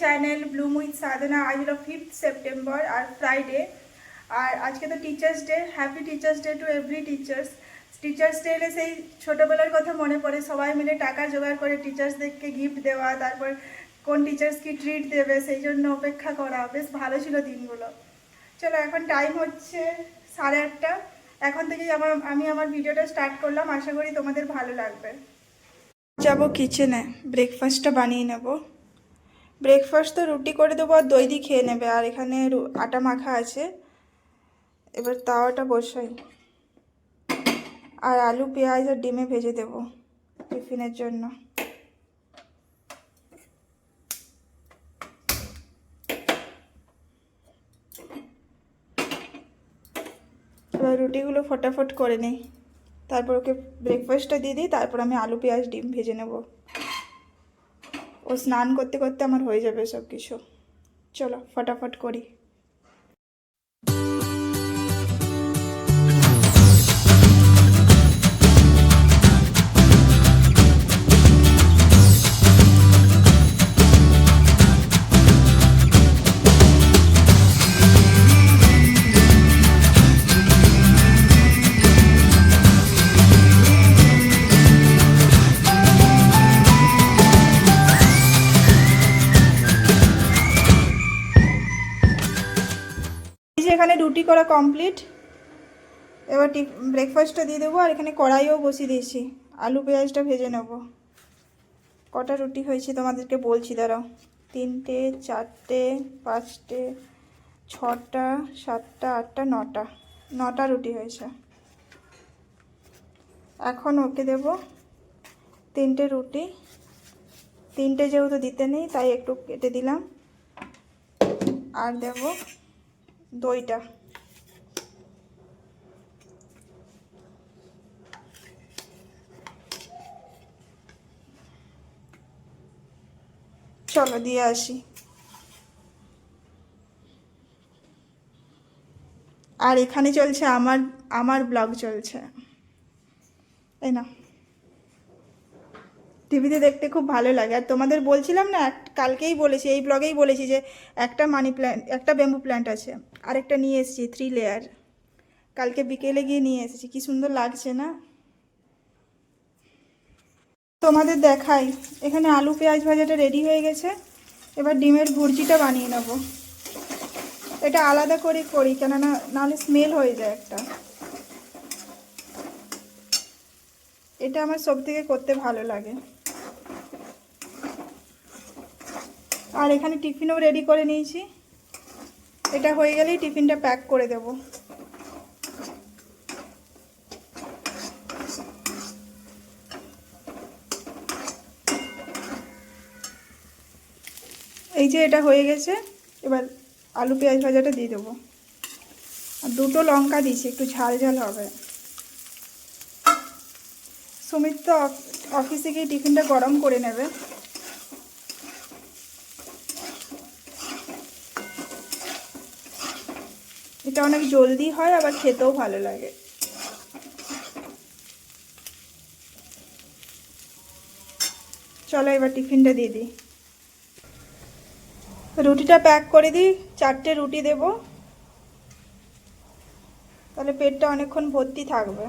Channel Bloom with Sadhana আজ হলো fifth September আর ফ্রাইডে আর আজকে তো teachers day happy teachers day to every teachers teachers day এলে সেই ছোটোবেলার কথা মনে পড়ে, সবাই মিলে টাকা জোগাড় করে টিচার্সদেরকে গিফট দেওয়া, তারপর কোন টিচার্স কি ট্রিট দেবে, সেই জন্য অপেক্ষা করা, বেশ ভালো ছিল দিনগুলো। চলো এখন টাইম হচ্ছে সাড়ে আটটা। এখন থেকেই আমার, আমি আমার ভিডিওটা স্টার্ট করলাম, আশা করি তোমাদের ভালো লাগবে। যাব কিচেনে ব্রেকফাস্টটা বানিয়ে নেব। ব্রেকফাস্ট তো রুটি করে দেবো আর দই দিয়ে খেয়ে নেবে। আর এখানে আটা মাখা আছে। এবার তাওয়াটা বসাই। আর আলু, পেঁয়াজ আর ডিমে ভেজে দেবো টিফিনের জন্য। এবার রুটিগুলো ফটাফট করে নিই। তারপর ওকে ব্রেকফাস্টটা দিয়ে দিই। তারপর আমি আলু, পেঁয়াজ, ডিম ভেজে নেব। ও স্নান করতে করতে আমার হয়ে যাবে সব কিছু চলো ফটাফট করি। এখানে রুটি করা কমপ্লিট এবার টি ব্রেকফাস্টটা দিয়ে দেবো, আর এখানে কড়াইও বসিয়ে দিয়েছি। আলু, পেঁয়াজটা ভেজে নেব। কটা রুটি হয়েছে তোমাদেরকে বলছি, দাঁড়াও। তিনটে, চারটে, পাঁচটে, ছটা, সাতটা, আটটা, নটা। নটা রুটি হয়েছে। এখন ওকে দেব তিনটে রুটি। তিনটে যেহেতু দিতে নেই, তাই একটু কেটে দিলাম। আর দেব দইটা। চলো দিয়ে আসি। আর এখানে চলছে আমার আমার ব্লগ চলছে। তাই না টিভিতে দেখতে খুব ভালো লাগে। আর তোমাদের বলছিলাম না, এক- কালকেই বলেছি, এই ব্লগেই বলেছি যে একটা মানি প্ল্যান্ট একটা ব্যাম্বু প্ল্যান্ট আছে, আরেকটা নিয়ে এসেছি থ্রি লেয়ার কালকে বিকেলে গিয়ে নিয়ে এসেছি, কি সুন্দর লাগছে না? তোমাদের দেখাই, এখানে আলু, পেঁয়াজ ভাজাটা রেডি হয়ে গেছে, এবার ডিমের ভুর্জিটা বানিয়ে নেব। এটা আলাদা করে করি, কেননা নাহলে স্মেল হয়ে যায় একটা। এটা আমার সব থেকে করতে ভালো লাগে। আর এখানে টিফিনও রেডি করে নিয়েছি। এটা হয়ে গেলেই টিফিনটা প্যাক করে দেব। এই যে এটা হয়ে গেছে, এবার আলু পেঁয়াজ ভাজাটা দিয়ে দেবো। আর দুটো লঙ্কা দিয়েছি, একটু ঝাল ঝাল হবে। সুমিত তো অফ- অফিসে গিয়ে টিফিনটা গরম করে নেবে। অনেক জলদি হয়, আবার খেতেও ভালো লাগে। চলো এবার টিফিনটা দিয়ে দিই। রুটিটা প্যাক করে দিই, চারটে রুটি দেব। তাহলে পেটটা অনেকক্ষণ ভর্তি থাকবে।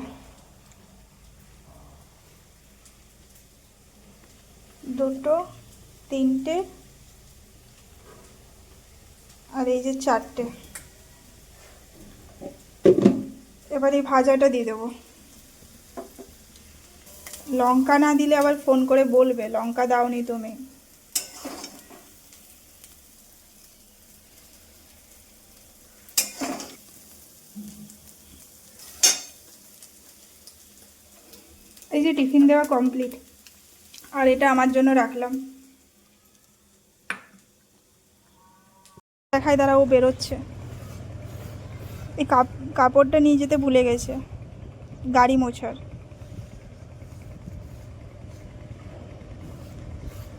দুটো, তিনটে, আর এই যে চারটে। এবার এই ভাজাটা দিয়ে দেবো। লঙ্কা না দিলে আবার ফোন করে বলবে, লঙ্কা দাওনি তুমি। এই যে টিফিন দেওয়া কমপ্লিট আর এটা আমার জন্য রাখলাম। দেখায় দাঁড়া ও বেরোচ্ছে। এই কাপ, কাপড়টা নিয়ে যেতে ভুলে গেছে। গাড়ি মোছার।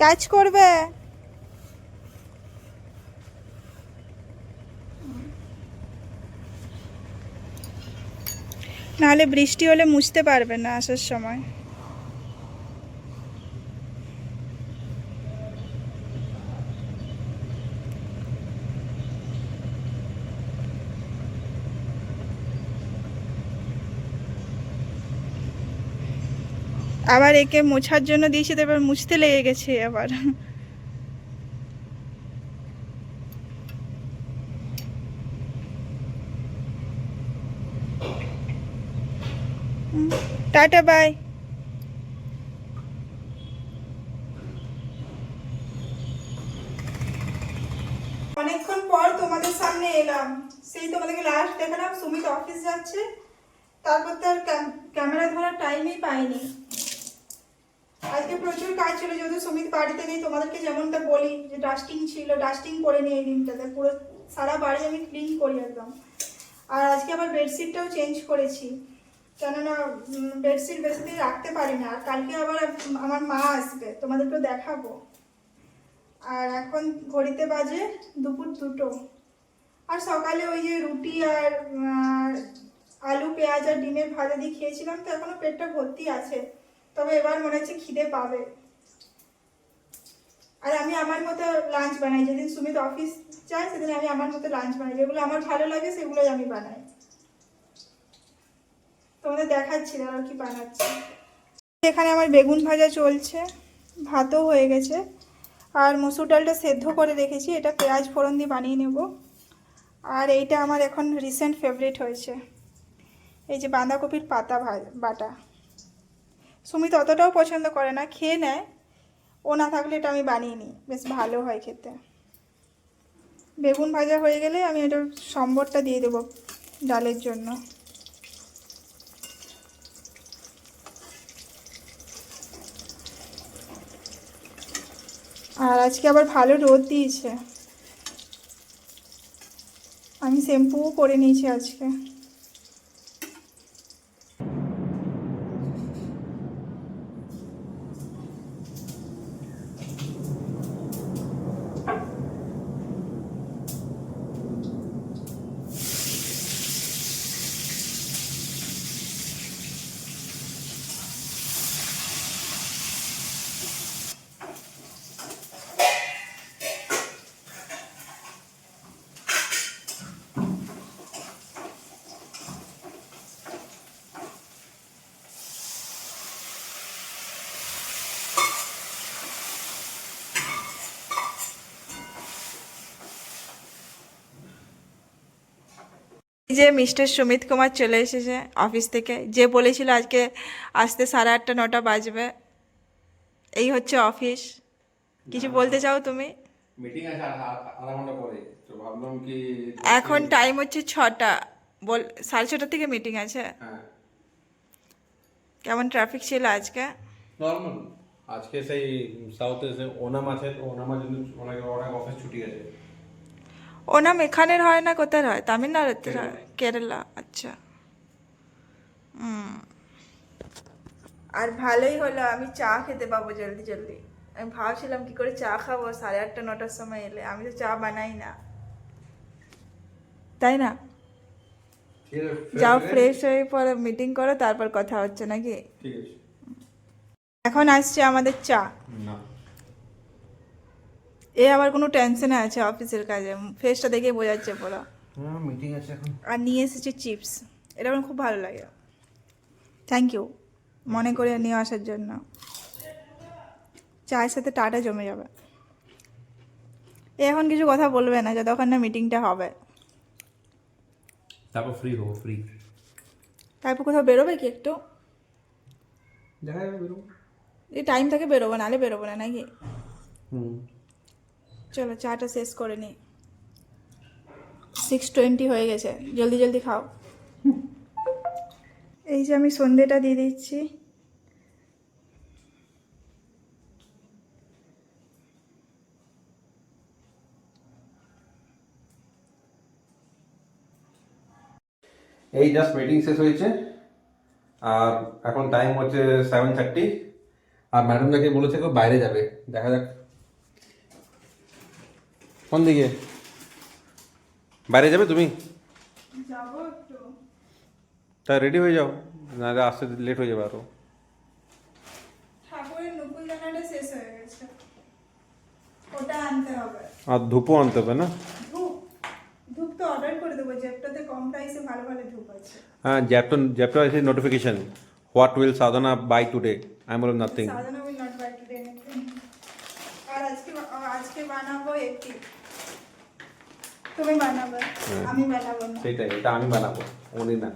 কাজ করবে? নাহলে বৃষ্টি হলে মুছতে পারবে না আসার সময়। আবার একে মোছার জন্য দিয়েছি, তো এবার মুছতে লেগে গেছে আবার। Tata, bye. অনেকক্ষণ পর তোমাদের সামনে এলাম। সেই তোমাদেরকে লাস্ট দেখালাম, সুমিত অফিস যাচ্ছে। তারপর তো আর ক্যামেরা ধরার টাইমই পাইনি। আজকে প্রচুর কাজ ছিল, যেহেতু সুমিত বাড়িতে নেই, তোমাদেরকে যেমনটা বলি, যে ডাস্টিং ছিল ডাস্টিং করে নিই এই দিনটাতে। পুরো সারা বাড়ি আমি ক্লিন করি একদম। আর আজকে আবার বেডশিটটাও চেঞ্জ করেছি। কেননা বেডশিট বেশি দিন রাখতে পারি না। আর কালকে আবার আমার মা আসবে, তোমাদেরকেও দেখাবো। আর এখন ঘড়িতে বাজে দুপুর দুটো। আর সকালে ওই যে রুটি আর আলু, পেঁয়াজ আর ডিমের ভাজা দিয়ে খেয়েছিলাম, তো এখনও পেটটা ভর্তি আছে। তবে এবার মনে হচ্ছে খিদে পাবে। আর আমি আমার মতো লাঞ্চ বানাই, যেদিন সুমিত অফিস যায়, সেদিন আমি আমার মতো লাঞ্চ বানাই। যেগুলো আমার ভালো লাগে, সেগুলোই আমি বানাই। তোমাদের দেখাচ্ছি আর কি বানাচ্ছি। এখানে আমার বেগুন ভাজা চলছে, ভাতও হয়ে গেছে। আর মসুর ডালটা সেদ্ধ করে রেখেছি, এটা পেঁয়াজ ফোড়ন দিয়ে বানিয়ে নেব। আর এইটা আমার এখন রিসেন্ট ফেভারিট হয়েছে। এই যে বাঁধাকপির পাতা ভা- বাটা। সুমিত অতটাও পছন্দ করে না, খেয়ে নেয়। ও না থাকলে এটা আমি বানিয়ে নিই। বেশ ভালো হয় খেতে। বেগুন ভাজা হয়ে গেলে আমি এটা সম্বরটা দিয়ে দেবো ডালের জন্য। আর আজকে আবার ভালো রোদ দিয়েছে। আমি শ্যাম্পুও করে নিয়েছি আজকে। যে মিস্টার সুমিত কুমার চলে এসেছে অফিস থেকে যে বলেছিল আজকে আসতে সাড়ে আটটা নটা বাজবে। এই হচ্ছে অফিস কিছু বলতে চাও তুমি? এখন টাইম হচ্ছে ছটা। বল সাড়ে ছটা থেকে মিটিং আছে। হ্যাঁ। কেমন ট্রাফিক ছিল আজকে? নর্মাল আজকে সেই সাউথে ওনাম আছে তো ওনামের জন্য অনেক অনেক অফিস ছুটি আছে। ওনাম এখানের হয় না কোথায় হয়? তামিলনাড়ুতে হয় কেরালা। আচ্ছা। হুম। আর ভালোই হলো আমি চা খেতে পাবো জলদি জলদি। আমি ভাবছিলাম কি করে চা খাব সাড়ে আটটা নটার সময় এলে। আমি তো চা বানাই না। তাই না? যাও ফ্রেশ হয়ে পরে মিটিং করো তারপর কথা হচ্ছে নাকি? ঠিক এখন আসছে আমাদের চা। না। এ আবার কোনো টেনশনে আছে অফিসের কাজে? ফেসটা দেখে বোঝাচ্ছে পুরো। হ্যাঁ মিটিং আছে এখন। আর নিয়ে এসেছে চিপস এটা আমার খুব ভালো লাগে। থ্যাংক ইউ মনে করে নিয়ে আসার জন্য। চায়ের সাথে টাটা জমে যাবে। এ এখন কিছু কথা বলবে না যতক্ষণ না মিটিংটা হবে। তারপর ফ্রি হব ফ্রি তারপর কোথাও বেরোবে কি একটু? দেখা যাবে বেরো এই টাইম থেকে বেরোবো নাহলে বেরোবো না নাকি? হুম। চলো, চাটা শেষ করে নিই। সিক্স টোয়েন্টি হয়ে গেছে। জলদি জলদি খাও। এই যে আমি সন্ধেটা দিয়ে দিচ্ছি। এই জাস্ট মিটিং শেষ হয়েছে। আর এখন টাইম হচ্ছে সেভেন থার্টি আর ম্যাডাম যাকে বলেছে কেউ বাইরে যাবে। দেখা যাক। কোন দিকে বাইরে যাবে তুমি যাব একটু তা রেডি হয়ে যাও নাহলে আসতে লেট হয়ে যাবে আরও ঠাকুরের নকুল দানাটা শেষ হয়ে গেছে ওটা আনতে হবে আর ধূপও আনতে হবে না ধূপ ধূপ তো অর্ডার করে দেবো জেপটাতে কম প্রাইসে ভালো ভালো ধূপ আছে হ্যাঁ জ্যাপটন জ্যাপটন আছে notification what will Sadhana buy today I বললাম nothing Sadhana will not buy today আর আজকে বা- আজকে বানাবো একটি তুমি বানাবে হ্যাঁ। আমি বানাবো না। সেটাই এটা আমি বানাবো উনি না।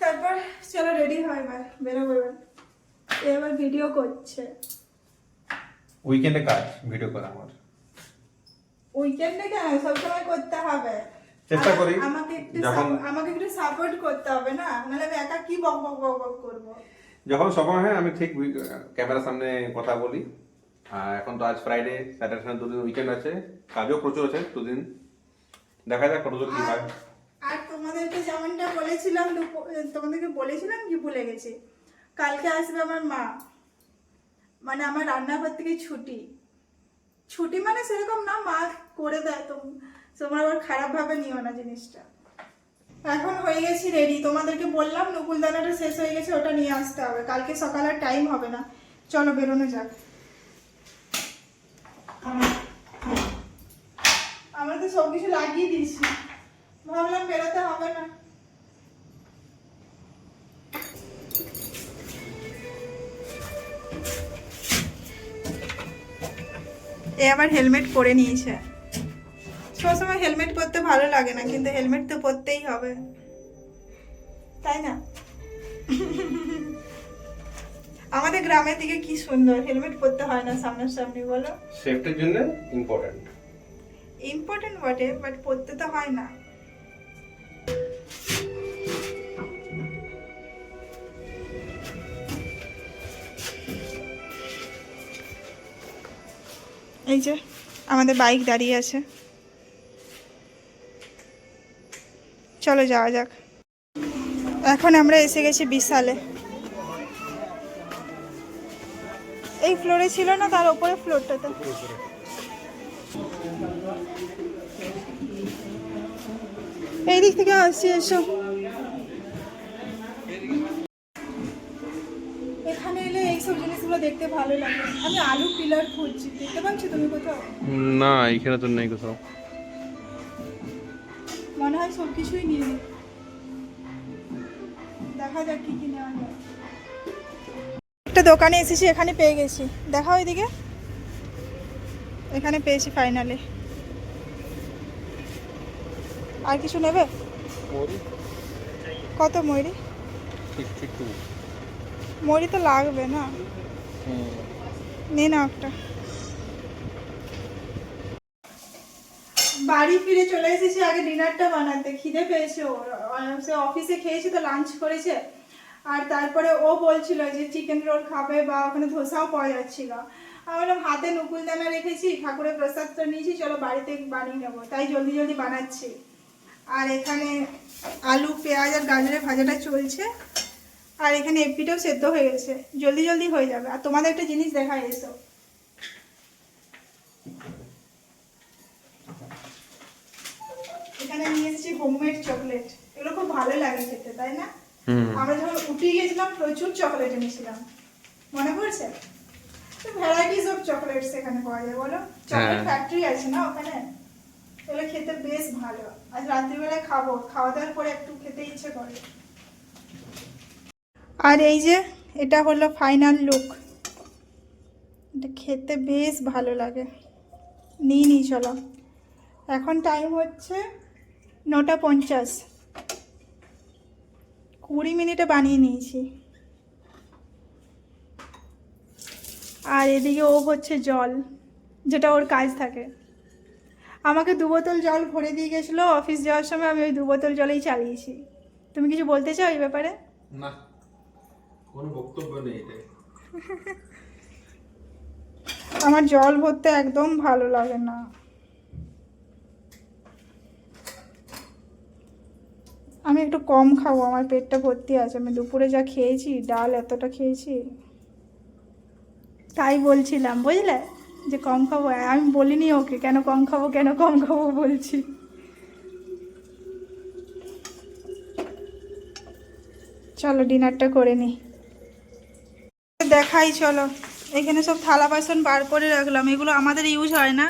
তারপর চলো রেডি হয় এবার বেরোবো এবার। এবার ভিডিও করছে। উইকেন্ডে কাজ ভিডিও করা আমার। উইকেন্ডে কেন? সবসময় করতে হবে। চেষ্টা করি, আমাকে একটু আমাকে একটু সাপোর্ট করতে হবে না? নাহলে আমি একা কি বক বক বক বক করব? যখন সময় হয় আমি ঠিক ক্যামেরার সামনে কথা বলি। এখন তো আজ ফ্রাইডে স্যাটারডে সানডে দুদিন উইকেন্ড আছে। কাজও প্রচুর আছে, দুদিন। দেখা যাক কতদূর কি আর হয়। আর তোমাদেরকে যেমনটা বলেছিলাম তোমাদেরকে বলেছিলাম কি ভুলে গেছি। কালকে আসবে আমার মা। মানে আমার রান্নাঘর থেকে ছুটি। ছুটি মানে সেরকম না, মা করে দেয়। তো তোমরা আবার খারাপ ভাবে নিও না জিনিসটা। এখন হয়ে গেছি রেডি তোমাদেরকে বললাম, নকুল দানাটা শেষ হয়ে গেছে, ওটা নিয়ে আসতে হবে। কালকে সকালে টাইম হবে না। চলো বেরোনো যাক। আমরা তো সব কিছু লাগিয়ে দিয়েছি। ভাবলাম বেরোতে হবে না। এ আবার হেলমেট পরে নিয়েছে। সবসময় হেলমেট পরতে ভালো লাগে না, কিন্তু হেলমেট তো পরতেই হবে। তাই না? আমাদের গ্রামের দিকে কি সুন্দর? হেলমেট পরতে হয় না সামনাসামনি বলো? সেফটির জন্য ইম্পর্টেন্ট ইম্পর্টেন্ট বটে বাট পড়তে তো হয় না। এই যে আমাদের বাইক দাঁড়িয়ে আছে। চলো যাওয়া যাক। এখন আমরা এসে গেছি বিশালে। এই ফ্লোরে ছিল না তার উপরে ফ্লোরটাতে। এই দিক থেকে আসছি এসো। এখানে এলে এইসব জিনিসগুলো দেখতে ভালো লাগে। আমি আলু পিলার খুঁজছি। দেখতে পাচ্ছ তুমি কোথাও? না এখানে তো নেই কোথাও। মনে হয় সব কিছুই নিয়ে দেখা যাক কি কি নেওয়া যায়। একটা দোকানে এসেছি এখানে পেয়ে গেছি। দেখা ওইদিকে এখানে পেয়েছি ফাইনালি আর কিছু নেবে? কত ময়ূরি? ময়ূরি তো লাগবে না। নে না একটা। বাড়ি ফিরে চলে এসেছি আগে ডিনারটা বানাতে। খিদে পেয়েছে ওর। সে অফিসে খেয়েছে তো লাঞ্চ করেছে। আর তারপরে ও বলছিল যে চিকেন রোল খাবে বা ওখানে ধোসাও পাওয়া যাচ্ছিল। আমি বললাম, হাতে নুকুল দানা রেখেছি, ঠাকুরের প্রসাদটা নিয়েছি, চলো বাড়িতে বানিয়ে নেব। তাই জলদি জলদি বানাচ্ছি। আর এখানে আলু, পেঁয়াজ আর গাজরের ভাজাটা চলছে। আর এখানে এপিটাও সেদ্ধ হয়ে গেছে। জলদি জলদি হয়ে যাবে। আর তোমাদের একটা জিনিস দেখা এসো। এখানে নিয়ে এসেছি হোমমেড চকলেট এগুলো খুব ভালো লাগে খেতে, তাই না? আমরা যখন উঠে গেছিলাম প্রচুর চকলেট এনেছিলাম। মনে পড়ছে? ভ্যারাইটিস অফ চকলেটস এখানে পাওয়া যায় বলো? চকলেট। ফ্যাক্টরি আছে না ওখানে? এগুলো খেতে বেশ ভালো। আজ রাত্রিবেলায় খাব। খাওয়া দাওয়ার পরে একটু খেতে ইচ্ছে করে। আর এই যে এটা হলো ফাইনাল লুক এটা খেতে বেশ ভালো লাগে। নিই নি চলো। এখন টাইম হচ্ছে নটা পঞ্চাশ। কুড়ি মিনিটে বানিয়ে নিয়েছি। আর এদিকে ও হচ্ছে জল যেটা ওর কাজ থাকে। আমাকে দু বোতল জল ভরে দিয়ে গেছিল অফিস যাওয়ার সময় আমি ওই দু বোতল জলেই চালিয়েছি। তুমি কিছু বলতে চাও এই ব্যাপারে? না কোনো বক্তব্য নেই আমার জল ভরতে একদম ভালো লাগে না। আমি একটু কম খাব, আমার পেটটা ভর্তি আছে। আমি দুপুরে যা খেয়েছি, ডাল এতটা খেয়েছি। তাই বলছিলাম, বুঝলে? যে কম খাব। আমি বলিনি ওকে, কেন কম খাব, কেন কম খাব বলছি। চলো, ডিনারটা করে নিই দেখাই, চলো। এখানে সব থালা বাসন বার করে রাখলাম। এগুলো আমাদের ইউজ হয় না।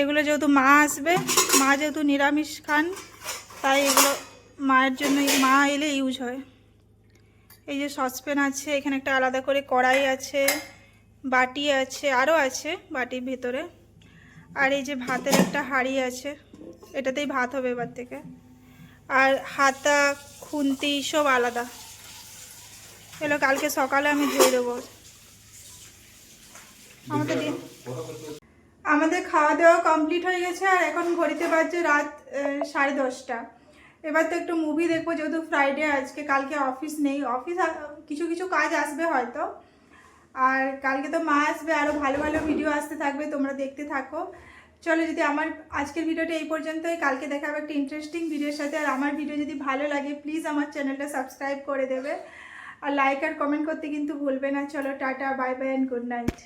এগুলো যেহেতু মা আসবে, মা যেহেতু নিরামিষ খান, তাই এগুলো মায়ের জন্য, মা এলে ইউজ হয়। এই যে সসপ্যান আছে, এখানে একটা আলাদা করে কড়াই আছে, বাটি আছে আরও আছে বাটির ভিতরে। আর এই যে ভাতের একটা হাঁড়ি আছে, এটাতেই ভাত হবে এবার থেকে। আর হাতা, খুন্তি সব আলাদা। এগুলো কালকে সকালে আমি ধুয়ে দেবো। আমাদের আমাদের খাওয়া দাওয়া কমপ্লিট হয়ে গেছে, আর এখন ঘড়িতে বাজছে রাত সাড়ে দশটা। এবার তো একটু মুভি দেখব, যেহেতু ফ্রাইডে আজকে কালকে অফিস নেই। অফিস কিছু কিছু কাজ আসবে হয়তো। আর কালকে তো মা আসবে আরও ভালো ভালো ভিডিও আসতে থাকবে, তোমরা দেখতে থাকো। চলো, যদি আমার আজকের ভিডিওটা এই পর্যন্তই। কালকে দেখা হবে একটা ইন্টারেস্টিং ভিডিওর সাথে। আর আমার ভিডিও যদি ভালো লাগে প্লিজ আমার চ্যানেলটা সাবস্ক্রাইব করে দেবে। আর লাইক আর কমেন্ট করতে কিন্তু ভুলবে না। চলো, tata bye bye and good night